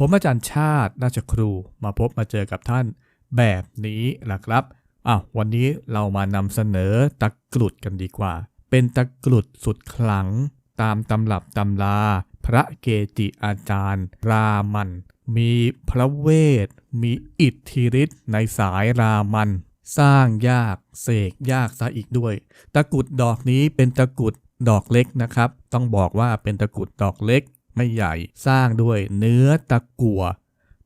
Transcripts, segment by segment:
ผมอาจารย์ชาติราชครูมาพบมาเจอกับท่านแบบนี้ล่ะครับอ้าววันนี้เรามานำเสนอตะกรุดกันดีกว่า เป็นตะกรุดสุดขลัง ตามตำรับตำลา พระเกจิอาจารย์ รามัน มีพระเวท มีอิทธิฤทธิ์ในสายรามัน สร้างยากเสกยากซะอีกด้วย ตะกรุดดอกนี้เป็นตะกรุดดอกเล็กนะครับ ต้องบอกว่าเป็นตะกรุดดอกเล็ก ไม่ใหญ่ สร้างด้วยเนื้อตะกัว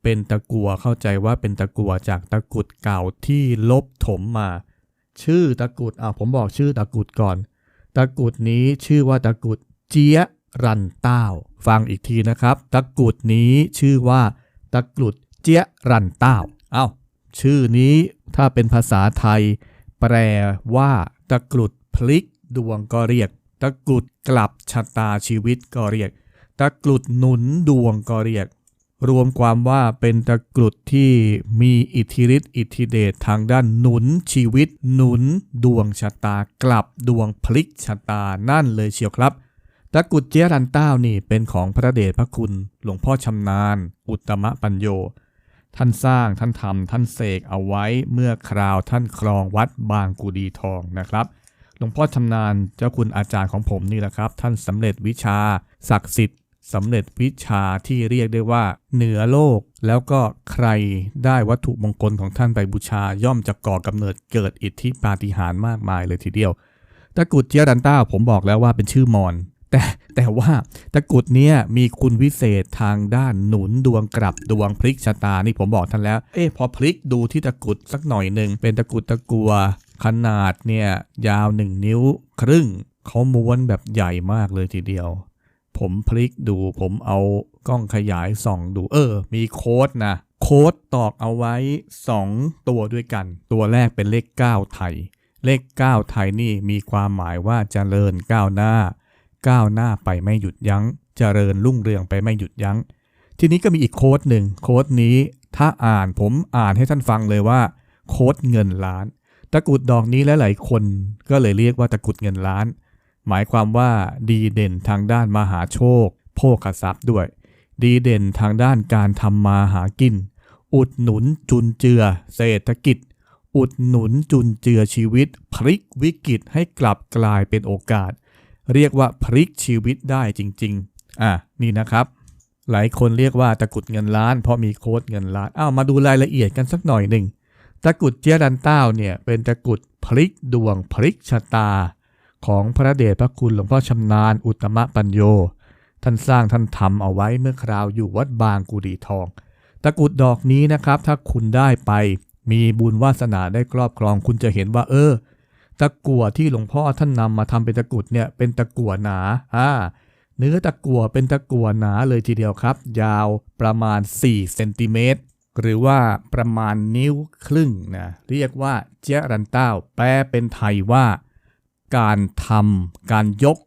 เป็นตะกัวเข้าใจว่าเป็นตะกัวจากตะกุดเก่าที่ลบถมมา ชื่อตะกุดอ่าผมบอกชื่อตะกุดก่อน ตะกุดนี้ชื่อว่าตะกุดเจี๊ยรันเต้า ฟังอีกทีนะครับ ตะกุดนี้ชื่อว่าตะกุดเจี๊ยรันเต้าเอ้าชื่อนี้ถ้าเป็นภาษาไทย แปลว่า ตะกรุดพลิกดวงก็เรียก ตะกรุดกลับชะตาชีวิตก็เรียก ตะกรุดหนุนดวงก็เรียก รวมความว่าเป็นตะกรุดที่มีอิทธิฤทธิ์อิทธิเดชทางด้านหนุนชีวิต หนุนดวงชะตากลับดวงพลิกชะตานั่นเลยเชียวครับตะกรุดเจยรันเต้านี่เป็นของพระเดชพระคุณ หลวงพ่อชำนาญ อุตตมปัญโย ท่านสร้างท่านทำท่านเสกเอาไว้เมื่อคราวท่านครองวัดบางกุดีทองนะครับ หลวงพ่อชำนาญเจ้าคุณอาจารย์ของผมนี่แหละครับ ท่านสำเร็จวิชา ศักดิ์สิทธิ์ สำเร็จวิชาที่เรียกได้ว่าเหนือโลก แล้วก็ใครได้วัตถุมงคลของท่านไปบูชาย่อมจะก่อกำเนิดเกิดอิทธิปาฏิหาริย์มากมายเลยทีเดียว ตะกุดเจียรันต้าผมบอกแล้วว่าเป็นชื่อมอญแต่แต่ว่าตะกุดเนี้ยมีคุณวิเศษทางด้านหนุนดวงกลับดวงพลิกชะตานี่ผมบอกท่านแล้ว เอ๊ะพอพลิกดูที่ตะกุดสักหน่อยหนึ่งเป็นตะกุดตะกัว ขนาดเนี่ยยาวหนึ่งนิ้วครึ่งเขาม้วนแบบใหญ่มากเลยทีเดียว ผมพลิกดู ผมเอากล้องขยายส่องดูเออ มีโค้ดนะโค้ดตอกเอาไว้ 2 ตัวด้วยกัน ตัวแรกเป็นเลข 9 ไทย เลข 9 ไทยนี่มีความหมายว่าเจริญก้าวหน้า ก้าวหน้าไปไม่หยุดยัง้งเจริญรุ่งเรืองไปไม่หยุดยัง้ง ทีนี้ก็มีอีกโค้ดหนึ่งโค้ดนี้ถ้าอ่านผมอ่านให้ท่านฟังเลยว่า โค้ดเงินล้าน ตะกุดดอกนี้และหลายคนก็เลยเรียกว่าตะกุดเงินล้าน หมายความว่าดีเด่นทางด้านมหาโชค โภคทรัพย์ด้วย ดีเด่นทางด้านการทำมาหากิน อุดหนุนจุนเจือ เศรษฐกิจ อุดหนุนจุนเจือชีวิต พลิกวิกฤตให้กลับกลายเป็นโอกาส เรียกว่าพลิกชีวิตได้จริง ๆ อะนี่นะครับ หลายคนเรียกว่าตะกุดเงินล้าน เพราะมีโค้ดเงินล้านอ้าวมาดูรายละเอียดกันสักหน่อยหนึ่งตะกุดเจียรันเต้าเนี่ยเป็นตะกุดพลิกดวงพลิกชะตา ของพระเดชพระคุณหลวงพ่อชำนาญอุตตมปัญโย ท่านสร้างท่านทำเอาไว้เมื่อคราวอยู่วัดบางกุดีทอง ตะกรุดดอกนี้นะครับ ถ้าคุณได้ไป มีบุญวาสนาได้ครอบครองคุณจะเห็นว่า เออ ตะกั่วที่หลวงพ่อท่านนำมาทำเป็นตะกรุดเนี่ยเป็นตะกั่วหนาอ่าเนื้อตะกั่วเป็นตะกั่วหนาเลยทีเดียวครับ ยาวประมาณ 4 เซนติเมตรหรือว่าประมาณนิ้วครึ่งนะเรียกว่าเจรันเต้าแปลเป็นไทยว่า การทำการยก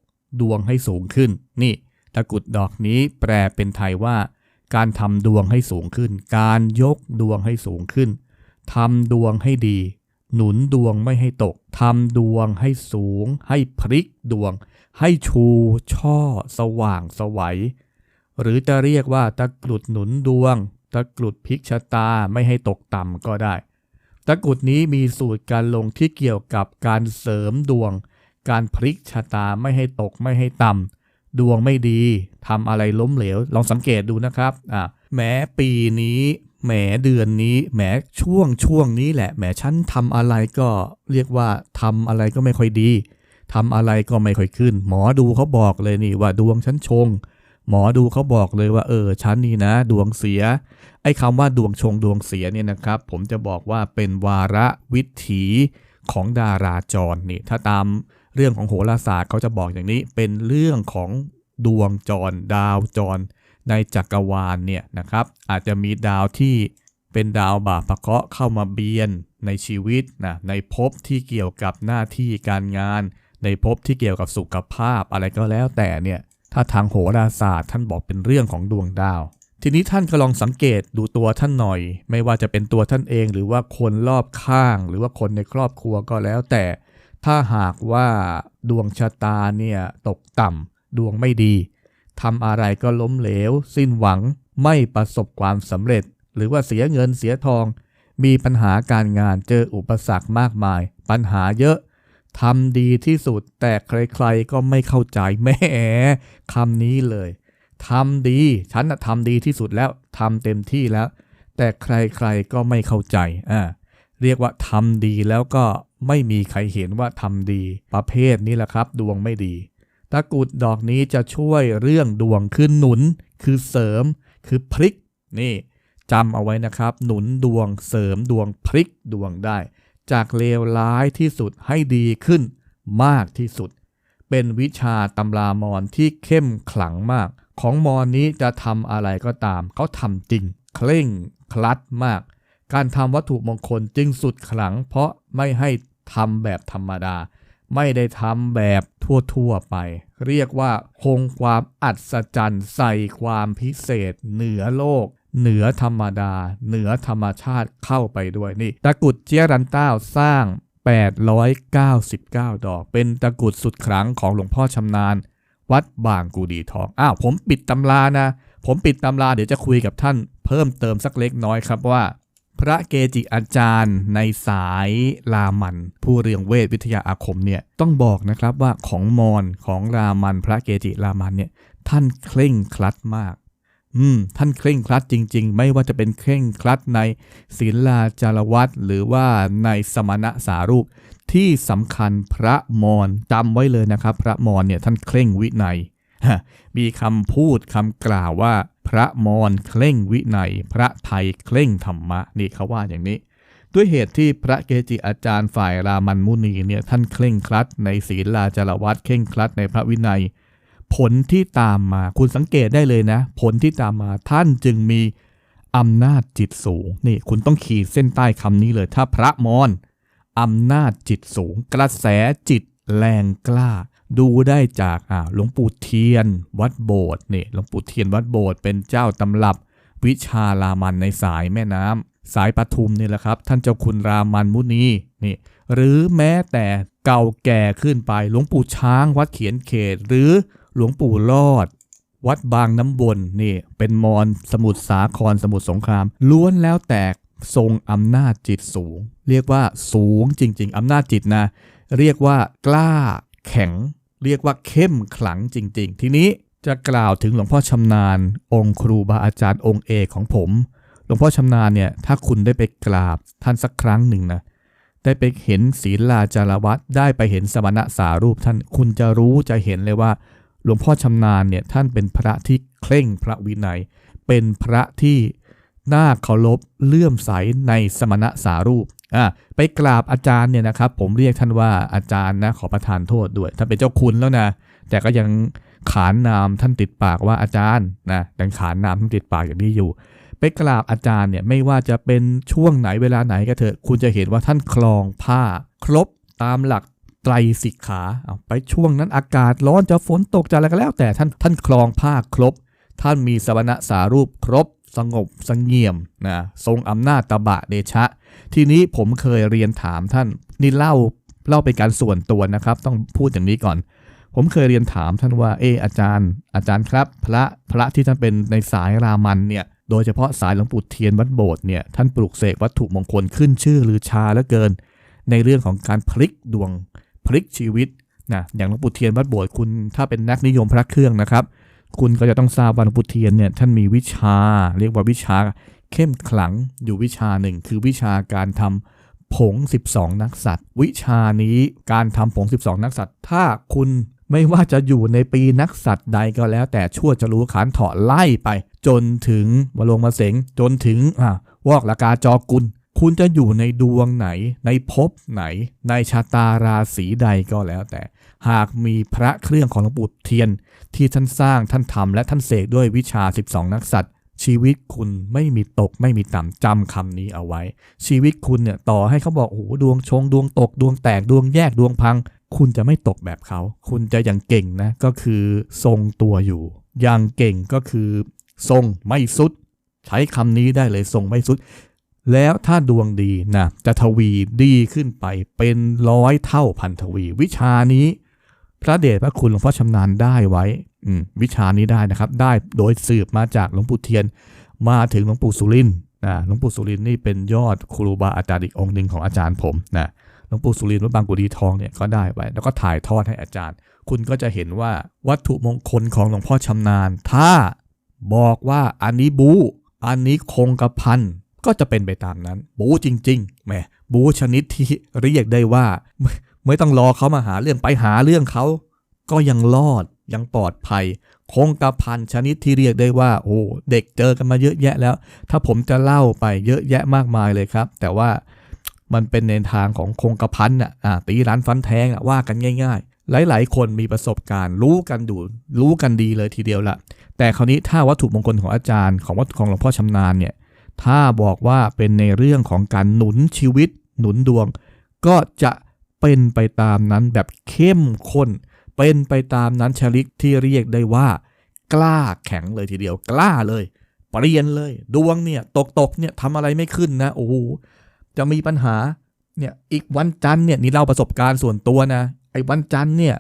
ดวงให้สูงขึ้น นี่ตะกรุดดอกนี้แปลเป็นไทยว่า การทำดวงให้สูงขึ้น การยกดวงให้สูงขึ้นทำดวงให้ดี หนุนดวงไม่ให้ตกทำดวงให้สูง ให้พลิกดวง ให้ชูช่อ สว่างสวัย หรือจะเรียกว่าตะกรุดหนุนดวง ตะกรุดพลิกชะตาไม่ให้ตกต่ำก็ได้ ตะกรุดนี้มีสูตรการลงที่เกี่ยวกับการเสริมดวง การพลิกชะตาไม่ให้ตกไม่ให้ต่ำดวงไม่ดีทำอะไรล้มเหลว ลองสังเกตดูนะครับอ่าแม้ปีนี้แหมเดือนนี้แหมช่วงช่วงนี้แหละแหมฉันทำอะไรก็เรียกว่าทำอะไรก็ไม่ค่อยดีทำอะไรก็ไม่ค่อยขึ้น หมอดูเขาบอกเลยนี่ว่าดวงฉันชง หมอดูเขาบอกเลยว่าเออฉันนี่นะ ดวงเสีย ไอ้คำว่าดวงชงดวงเสียเนี่ยนะครับ ผมจะบอกว่าเป็นวาระวิถีของดาราจรนี่ถ้าตาม เรื่องของโหราศาสตร์เขาจะบอกอย่างนี้ เป็นเรื่องของดวงจร ดาวจร ในจักรวาลเนี่ยนะครับ อาจจะมีดาวที่เป็นดาวบาปะเคาะเข้ามาเบียนในชีวิตนะในภพที่เกี่ยวกับหน้าที่การงาน ในภพที่เกี่ยวกับสุขภาพอะไรก็แล้วแต่เนี่ยถ้าทางโหราศาสตร์ท่านบอกเป็นเรื่องของดวงดาวทีนี้ท่านก็ลองสังเกตดูตัวท่านหน่อย ไม่ว่าจะเป็นตัวท่านเอง หรือว่าคนรอบข้าง หรือว่าคนในครอบครัวก็แล้ว แต่ ถ้าหากว่าดวงชะตาเนี่ยตกต่ำดวงไม่ดีทำอะไรก็ล้มเหลว สิ้นหวังไม่ประสบความสำเร็จ หรือว่าเสียเงินเสียทอง มีปัญหาการงานเจออุปสรรคมากมาย ปัญหาเยอะทำดีที่สุดแต่ใครๆก็ไม่เข้าใจแม่คำนี้เลยทำดี ฉันทำดีที่สุดแล้วทำเต็มที่แล้ว แต่ใครๆก็ไม่เข้าใจอ่าเรียกว่าทำดีแล้วก็ ไม่มีใครเห็นว่าทำดี ประเภทนี้แหละครับ ดวงไม่ดี ตะกุดดอกนี้จะช่วยเรื่องดวงคือหนุน คือเสริม คือพลิก นี่จำเอาไว้นะครับ หนุนดวงเสริมดวงพลิกดวงได้ จากเลวร้ายที่สุดให้ดีขึ้นมากที่สุด เป็นวิชาตำรามอนที่เข้มขลังมาก ของมอนนี้จะทำอะไรก็ตาม เขาทำจริง เคร่งคลัดมาก การทำวัตถุมงคลจึงสุดขลัง เพราะไม่ให้ทำแบบธรรมดา ไม่ได้ทำแบบทั่วๆไป เรียกว่าคงความอัศจรรย์ใส่ความพิเศษ เหนือโลก เหนือธรรมดา เหนือธรรมชาติเข้าไปด้วยนี่ตะกุดเจียรันต้าสร้าง 899 ดอก เป็นตะกุดสุดขลังของหลวงพ่อชำนาญ วัดบางกูดีทองอ้าวผมปิดตำรานะ ผมปิดตำราเดี๋ยวจะคุยกับท่านเพิ่มเติมสักเล็กน้อยครับว่า พระเกจิอาจารย์ในสายรามัน ผู้เรียงเวทวิทยาอาคมเนี่ยต้องบอกนะครับว่าของมอญของรามันพระเกจิรามันเนี่ยท่านเคร่งครัดมาก อืม ท่านเคร่งครัดจริง ๆ ไม่ว่าจะเป็นเคร่งครัดในศีลาจารวัตหรือว่าในสมณะสารูป ที่สำคัญพระมอญจำไว้เลยนะครับ พระมอญเนี่ยท่านเคร่งวินัย มีคำพูดคำกล่าวว่า พระมอญเคร่งวินัย พระไทยเคร่งธรรมะนี่เขาว่าอย่างนี้ ด้วยเหตุที่พระเกจิอาจารย์ฝ่ายรามันมุนีเนี่ยท่านเคร่งครัด ในศีลาจารวัตเคร่งครัดในพระวินัย ผลที่ตามมาคุณสังเกตได้เลยนะ ผลที่ตามมาท่านจึงมีอำนาจจิตสูงนี่คุณต้องขีดเส้นใต้คำนี้เลย ถ้าพระมอญอำนาจจิตสูง กระแสจิตแรงกล้า ดูได้จากอ่าหลวงปู่เทียน วัดโบสถ์นี่หลวงปู่เทียนวัดโบสถ์เป็นเจ้าตำรับวิชารามันในสายแม่น้ำสายปทุมนี่แหละครับ ท่านเจ้าคุณรามันมุนีนี่หรือแม้แต่เก่าแก่ขึ้นไปหลวงปู่ช้างวัดเขียนเขต หรือหลวงปู่รอด วัดบางน้ำบนนี่เป็นมอญสมุทรสาครสมุทรสงคราม ล้วนแล้วแต่ทรงอำนาจจิตสูง เรียกว่าสูงจริง ๆอำนาจจิตนะ เรียกว่ากล้า แข็ง เรียกว่าเข้มขลังจริง ๆ ทีนี้จะกล่าวถึงหลวงพ่อชำนาญ องค์ครูบาอาจารย์องค์เอกของผม หลวงพ่อชำนาญเนี่ยถ้าคุณได้ไปกราบท่านสักครั้งหนึ่งนะได้ไปเห็นศีลาจารวัตได้ไปเห็นสมณะสารูปท่านคุณจะรู้จะเห็นเลยว่า หลวงพ่อชำนาญเนี่ยท่านเป็นพระที่เคร่งพระวินัย เป็นพระที่น่าเคารพเลื่อมใสในสมณะสารูป ไปกราบอาจารย์เนี่ยนะครับ ผมเรียกท่านว่าอาจารย์นะขอประทานโทษด้วยท่านเป็นเจ้าคุณแล้วนะแต่ก็ยังขานนามท่านติดปากว่าอาจารย์นะยังขานนามท่านติดปากอย่างนี้อยู่ ไปกราบอาจารย์เนี่ยไม่ว่าจะเป็นช่วงไหนเวลาไหนก็เถอะคุณจะเห็นว่าท่านคลองผ้า ครบตามหลักไตรสิกขาเอาไปช่วงนั้นอากาศร้อนจะฝนตกจะอะไรก็แล้ว แต่ท่านท่านคลองผ้าครบ ท่านมีสมณะสารูปครบ สงบสงเงียมนะทรงอำนาจตบะเดชะ ทีนี้ผมเคยเรียนถามท่านนี่เล่าเล่าเป็นการส่วนตัวนะครับ ต้องพูดอย่างนี้ก่อน ผมเคยเรียนถามท่านว่าเอออาจารย์ อาจารย์ครับ พระพระที่ท่านเป็นในสายรามันเนี่ยโดยเฉพาะสายหลวงปู่เทียนวัดโบสถ์เนี่ยท่านปลุกเสกวัตถุมงคลขึ้นชื่อลือชาเหลือเกิน ในเรื่องของการพลิกดวงพลิกชีวิตนะอย่างหลวงปู่เทียนวัดโบสถ์คุณถ้าเป็นนักนิยมพระเครื่องนะครับ คุณก็จะต้องทราบว่าหลวงปู่เทียนเนี่ยท่านมีวิชา เรียกว่าวิชาเข้มขลังอยู่วิชาหนึ่ง คือวิชาการทำผง 12 นักสัตว์วิชานี้การทำผง 12 นักสัตว์ถ้าคุณไม่ว่าจะอยู่ในปีนักสัตว์ใดก็แล้ว แต่ชั่วจะรู้ขานถาะไล่ไป จนถึงมาลงมาเสงจนถึงอ่าวอกละกาจอกุล คุณจะอยู่ในดวงไหน ในภพไหน ในชะตาราศีใดก็แล้วแต่ หากมีพระเครื่องของหลวงปู่เทียน ที่ท่านสร้างท่านทำและท่านเสกด้วยวิชา 12 นักสัตว์ชีวิตคุณไม่มีตกไม่มีต่ำจำคำนี้เอาไว้ ชีวิตคุณเนี่ยต่อให้เขาบอกโอ้โหดวงชงดวงตกดวงแตกดวงแยกดวงพัง คุณจะไม่ตกแบบเขา คุณจะอย่างเก่งนะก็คือทรงตัวอยู่อย่างเก่งก็คือ ทรงไม่สุด ใช้คำนี้ได้เลยทรงไม่สุด แล้วถ้าดวงดีนะจะทวีดีขึ้นไปเป็นร้อยเท่าพันทวี วิชานี้ พระเดชพระคุณหลวงพ่อชำนาญได้ไว้อืมวิชานี้ได้นะครับ ได้โดยสืบมาจากหลวงปู่เทียนมาถึงหลวงปู่สุรินนะหลวงปู่สุรินนี่เป็นยอดครูบาอาจารย์อีกองค์หนึ่งของอาจารย์ผมนะหลวงปู่สุรินวัดบางกุดีทองเนี่ยก็ได้ไว้ แล้วก็ถ่ายทอดให้อาจารย์ คุณก็จะเห็นว่าวัตถุมงคลของหลวงพ่อชำนาญ ถ้าบอกว่าอันนี้บูอันนี้คงกระพันก็จะเป็นไปตามนั้น บูจริงๆแหมบูชนิดที่เรียกได้ว่า ไม่ต้องรอเขามาหาเรื่องไปหาเรื่องเขาก็ยังรอดยังปลอดภัย คงกระพันชนิดที่เรียกได้ว่า โอ้เด็กเจอกันมาเยอะแยะแล้ว ถ้าผมจะเล่าไปเยอะแยะมากมายเลยครับ แต่ว่ามันเป็นในทางของคงกระพันอะอ่าตีร้านฟันแทงอะว่ากันง่าย ๆ หลาย ๆ คนมีประสบการณ์รู้กันดูรู้กันดีเลยทีเดียวละแต่คราวนี้ถ้าวัตถุมงคลของอาจารย์ของวัตถุของหลวงพ่อชำนาญเนี่ยถ้าบอกว่าเป็นในเรื่องของการหนุนชีวิตหนุนดวง ก็จะ เป็นไปตามนั้นแบบเข้มข้น เป็นไปตามนั้นชลิกที่เรียกได้ว่า กล้าแข็งเลยทีเดียวกล้าเลยเปลี่ยนเลย ดวงเนี่ยตกตกเนี่ยทำอะไรไม่ขึ้นนะโอ้โหจะมีปัญหาเนี่ยอีกวันจันเนี่ยนี่เราประสบการณ์ส่วนตัวนะไอ้วันจันเนี่ย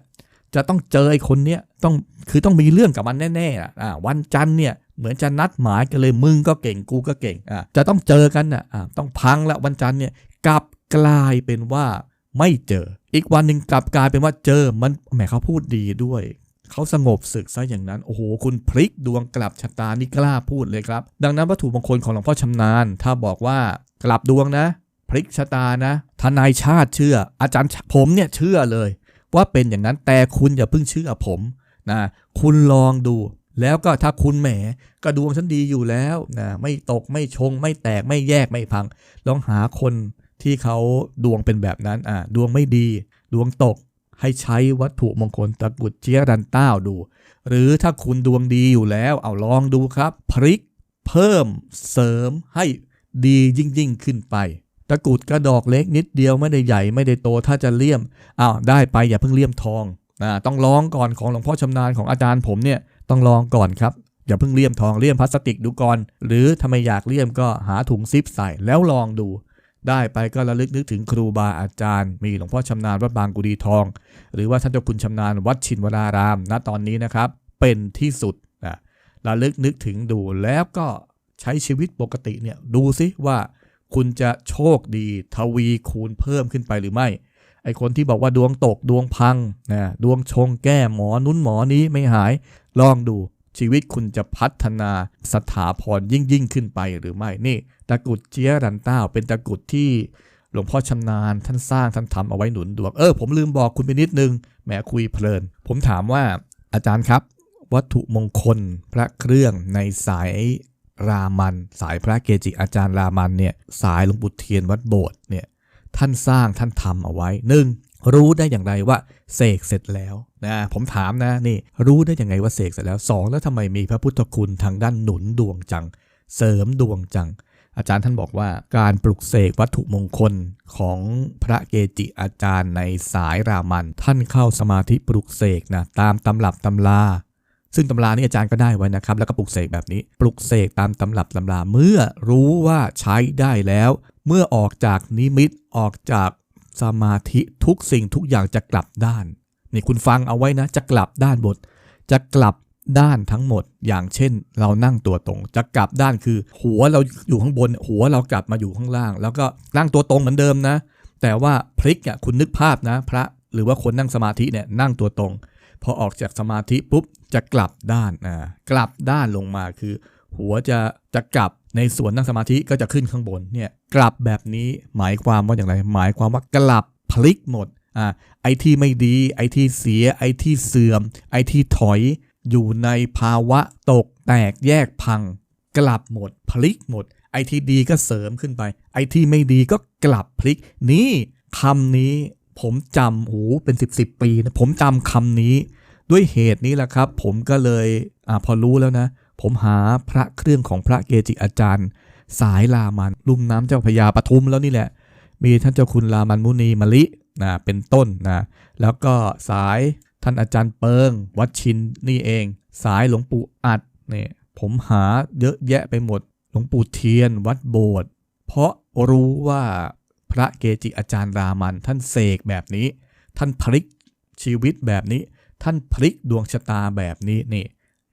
จะต้องเจอไอ้คนเนี้ยต้องคือต้องมีเรื่องกับมันแน่ๆอะวันจันเนี่ยเหมือนจะนัดหมายกันเลยมึงก็เก่งกูก็เก่งอ่าจะต้องเจอกันอะอ่าต้องพังละวันจันเนี่ยกลับกลายเป็นว่า ไม่เจอ อีกวันหนึ่งกลับกลายเป็นว่าเจอมันแหมเขาพูดดีด้วยเขาสงบศึกซะอย่างนั้น โอ้โห คุณพลิกดวงกลับชะตานี่กล้าพูดเลยครับ ดังนั้นวัตถุมงคลของหลวงพ่อชำนาญ ถ้าบอกว่ากลับดวงนะ พลิกชะตานะ ทนายชาติเชื่อ อาจารย์ผมเนี่ยเชื่อเลย ว่าเป็นอย่างนั้นแต่คุณอย่าเพิ่งเชื่อผมนะคุณลองดู แล้วก็ถ้าคุณแหมกระดวงฉันดีอยู่แล้วนะไม่ตกไม่ชง ไม่แตกไม่แยกไม่พัง ลองหาคน ที่เขาดวงเป็นแบบนั้นอ่าดวงไม่ดี ดวงตกให้ใช้วัตถุมงคลตะกุดเจียรันต้าดู หรือถ้าคุณดวงดีอยู่แล้วเอาลองดูครับพลิกเพิ่มเสริมให้ดียิ่งยิ่งขึ้นไป ตะกุดกระดอกเล็กนิดเดียวไม่ได้ใหญ่ไม่ได้โตถ้าจะเลี่ยมอ้าวได้ไปอย่าเพิ่งเลี่ยมทองนะต้องลองก่อนของหลวงพ่อชำนาญของอาจารย์ผมเนี่ยต้องลองก่อนครับอย่าเพิ่งเลี่ยมทองเลี่ยมพลาสติกดูก่อน หรือถ้าไม่อยากเลี่ยมก็หาถุงซิปใส่แล้วลองดู ได้ไปก็ระลึกนึกถึงครูบาอาจารย์ มีหลวงพ่อชำนาญวัดบางกุดีทอง หรือว่าท่านเจ้าคุณชำนาญวัดชินวรารามณตอนนี้นะครับ เป็นที่สุดนะระลึกนึกถึงดูแล้วก็ใช้ชีวิตปกติเนี่ยดูซิว่าคุณจะโชคดีทวีคูณเพิ่มขึ้นไปหรือไม่ไอคนที่บอกว่าดวงตกดวงพังนะดวงชงแก้หมอนุ้นหมอนี้ไม่หายลองดู ชีวิตคุณจะพัฒนาสถาพรยิ่งยิ่งขึ้นไปหรือไม่ นี่ตะกุดเจียรันต้าเป็นตะกุดที่หลวงพ่อชำนาญท่านสร้างท่านทำเอาไว้หนุนดวง เออผมลืมบอกคุณไปนิดนึงแหมคุยเพลิน ผมถามว่าอาจารย์ครับ วัตถุมงคลพระเครื่องในสายรามัน สายพระเกจิอาจารย์รามันเนี่ยสายหลวงปู่เทียนวัดโบสถ์เนี่ยท่านสร้างท่านทำเอาไว้หนึ่ง รู้ได้อย่างไรว่าเสกเสร็จแล้วนะผมถามนะนี่รู้ได้อยังไงว่าเสกเสร็จแล้วสองแล้วทำไมมีพระพุทธคุณทางด้านหนุนดวงจัง เสริมดวงจัง อาจารย์ท่านบอกว่าการปลุกเสกวัตถุมงคลของพระเกจิอาจารย์ในสายรามัน ท่านเข้าสมาธิปลุกเสกนะตามตำรับตำราซึ่งตำรานี่อาจารย์ก็ได้ไว้นะครับ แล้วก็ปลุกเสกแบบนี้ ปลุกเสกตามตำรับตำราเมื่อรู้ว่าใช้ได้แล้ว เมื่อออกจากนิมิตออกจาก สมาธิทุกสิ่งทุกอย่างจะกลับด้านนี่คุณฟังเอาไว้นะจะกลับด้านบท จะกลับด้านทั้งหมด อย่างเช่น เรานั่งตัวตรง จะกลับด้านคือ หัวเราอยู่ข้างบน หัวเรากลับมาอยู่ข้างล่าง แล้วก็นั่งตัวตรงเหมือนเดิมนะ แต่ว่าพลิกอะคุณนึกภาพนะ พระหรือว่าคนนั่งสมาธิเนี่ยนั่งตัวตรง พอออกจากสมาธิปุ๊บจะกลับด้านอ่ากลับด้านลงมาคือ หัวจะจะกลับ ในส่วนนั่งสมาธิก็จะขึ้นข้างบนเนี่ยกลับแบบนี้หมายความว่าอย่างไร หมายความว่ากลับพลิกหมดอ่าไอที่ไม่ดีไอที่เสียไอที่เสื่อม ไอที่ถอย อยู่ในภาวะตกแตกแยกพัง กลับหมด พลิกหมด ไอที่ดีก็เสริมขึ้นไป ไอที่ไม่ดีก็กลับพลิก นี่คำนี้ผมจำโอ้เป็นสิบสิบปีนะผมจำคำนี้ ด้วยเหตุนี้แหละครับ ผมก็เลยอาพอรู้แล้วนะ ผมหาพระเครื่องของพระเกจิอาจารย์ สายลามันลุ่มน้ำเจ้าพยาปทุมแล้วนี่แหละ มีท่านเจ้าคุณลามันมุนีมะลินะเป็นต้นนะแล้วก็สายท่านอาจารย์เปิง วัดชินนี่เอง สายหลวงปู่อัดเนี่ยผมหาเยอะแยะไปหมดหลวงปู่เทียน วัดโบสถ์เพราะรู้ว่าพระเกจิอาจารย์รามัน ท่านเสกแบบนี้ ท่านพลิกชีวิตแบบนี้ ท่านพลิกดวงชะตาแบบนี้นี่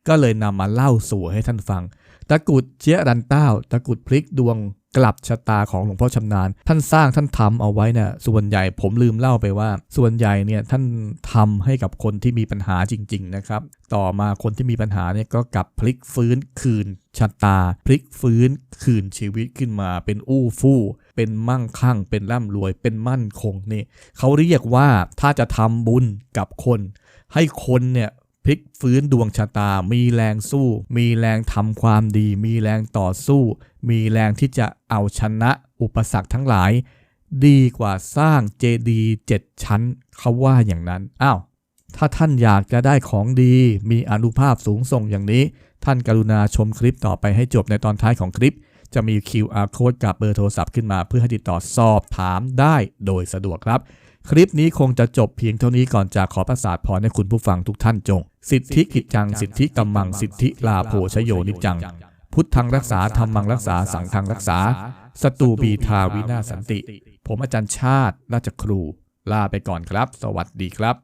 ก็เลยนำมาเล่าสู่ให้ท่านฟัง ตะกุดเจี๊ยรันเต้า ตะกุดพลิกดวงกลับชะตาของหลวงพ่อชำนาญ ท่านสร้างท่านทำเอาไว้เนี่ยส่วนใหญ่ผมลืมเล่าไปว่า ส่วนใหญ่เนี่ยท่านทำให้กับคนที่มีปัญหาจริง ๆ นะครับ ต่อมาคนที่มีปัญหาเนี่ยก็กลับพลิกฟื้นคืนชะตา พลิกฟื้นคืนชีวิตขึ้นมา เป็นอู้ฟู่เป็นมั่งคั่ง เป็นร่ำรวย เป็นมั่นคงนี่เขาเรียกว่าถ้าจะทำบุญกับคน ให้คนเนี่ย พลิกฟื้นดวงชะตา มีแรงสู้ มีแรงทำความดี มีแรงต่อสู้ มีแรงที่จะเอาชนะอุปสรรคทั้งหลาย ดีกว่าสร้างเจดีย์เจ็ดชั้นเขาว่าอย่างนั้น อ้าว ถ้าท่านอยากจะได้ของดี มีอนุภาพสูงส่งอย่างนี้ ท่านกรุณาชมคลิปต่อไปให้จบในตอนท้ายของคลิป จะมี QR code กับเบอร์โทรศัพท์ขึ้นมาเพื่อให้ติดต่อสอบถามได้โดยสะดวกครับ คลิปนี้คงจะจบเพียงเท่านี้ก่อนจากขอประสาทพรให้คุณผู้ฟังทุกท่านจง สิทธิกิจจัง สิทธิกัมมัง สิทธิลาโภชโยนิจจัง พุทธังรักษาธรรมังรักษาสังฆังรักษา สตูบีทาวินาศสันติ ผมอาจารย์ชาติราชครู ลาไปก่อนครับ สวัสดีครับ